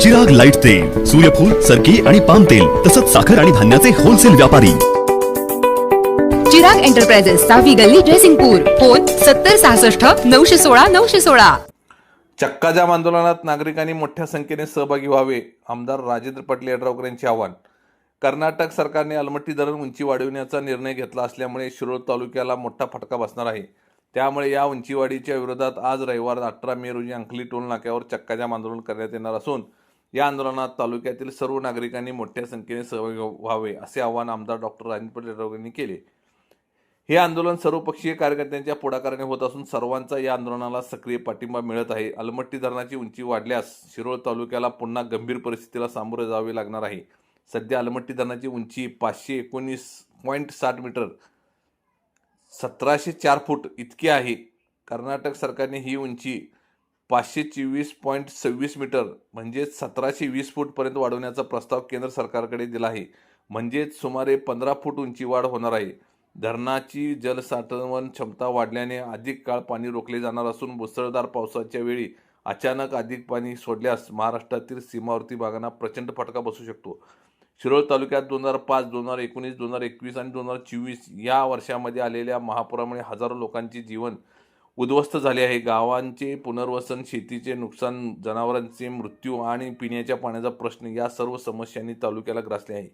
Chirag light तेल सूर्यफूल सरकी आणि पाम तेल तसंच साखर आणि धान्याचे होलसेल व्यापारी. चिराग एंटरप्राइजेस सहावी गल्ली जयसिंगपूर. फोन सत्तर सहासष्ट नऊशे सोळा नऊशे सोळा. चक्का जाम आंदोलनात नागरिकांनी मोठ्या संख्येने सहभागी व्हावे आमदार राजेंद्र पाटील यड्रावकर यांचे आवाहन. कर्नाटक सरकारने अलमट्टी धरण उंची वाढविण्याचा निर्णय घेतला असल्यामुळे शिरोळ तालुक्याला मोठा फटका बसणार आहे. त्यामुळे या उंचीवाढीच्या विरोधात आज रविवार अठरा मे रोजी अंकली टोल नाक्यावर चक्काजाम आंदोलन करण्यात येणार असून या आंदोलनात तालुक्यातील सर्व नागरिकांनी मोठ्या संख्येने सहभागी व्हावे असे आवाहन आमदार डॉक्टर राजेंद्र पटेल यांनी केले. हे आंदोलन सर्वपक्षीय कार्यकर्त्यांच्या पुढाकाराने होत असून सर्वांचा या आंदोलनाला सक्रिय पाठिंबा मिळत आहे. अलमट्टी धरणाची उंची वाढल्यास शिरोळ तालुक्याला पुन्हा गंभीर परिस्थितीला सामोरे जावे लागणार आहे. सध्या अलमट्टी धरणाची उंची पाचशे एकोणीस पॉईंट साठ मीटर सतराशे चार फूट इतकी आहे. कर्नाटक सरकारने ही उंची पाचशे चोवीस पॉईंट सव्वीस मीटर म्हणजेच सतराशे वीस फूटपर्यंत वाढवण्याचा प्रस्ताव केंद्र सरकारकडे दिला आहे. म्हणजेच सुमारे पंधरा फूट उंची वाढ होणार आहे. धरणाची जलसाठवण क्षमता वाढल्याने अधिक काळ पाणी रोखले जाणार असून मुसळधार पावसाच्या वेळी अचानक अधिक पाणी सोडल्यास महाराष्ट्रातील सीमावर्ती भागांना प्रचंड फटका बसू शकतो. शिरोळ तालुक्यात दोन हजार पाच दोन हजार एकोणीस दोन हजार एकवीस आणि दोन हजार चोवीस या वर्षामध्ये आलेल्या महापुरामुळे हजारो लोकांचे जीवन उद्ध्वस्त झाले आहे. गावांचे पुनर्वसन शेतीचे नुकसान जनावरांचे मृत्यू आणि पिण्याच्या पाण्याचा प्रश्न या सर्व समस्यांनी तालुक्याला ग्रासले आहे.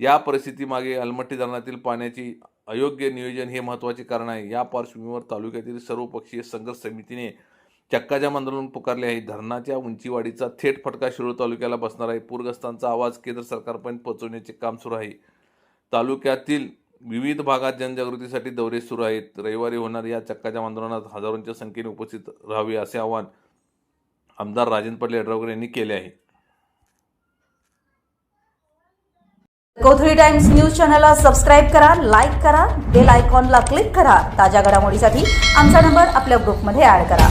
या परिस्थितीमागे अलमट्टी धरणातील पाण्याची अयोग्य नियोजन हे महत्त्वाचे कारण आहे. या पार्श्वभूमीवर तालुक्यातील सर्वपक्षीय संघर्ष समितीने चक्काजाम आंदोलन पुकारले आहे. धरणाच्या उंचीवाढीचा थेट फटका शिरूळ तालुक्याला बसणार आहे. पूरग्रस्तांचा आवाज केंद्र सरकारपर्यंत पोहोचवण्याचे काम सुरू आहे. तालुक्यातील विविध भागात जनजागृतीसाठी दौरे सुरू आहेत. रविवारी होणाऱ्या या चक्काजाम आंदोलनात हजारोंच्या संख्येने उपस्थित राहावे असे आवाहन आमदार राजेंद्र पाटील यड्रावकर यांनी केले आहे. कोथळी टाइम्स न्यूज चॅनलला सबस्क्राईब करा लाईक करा बेल आयकॉनला क्लिक करा. ताज्या घडामोडीसाठी आमचा नंबर आपल्या ग्रुपमध्ये ॲड करा.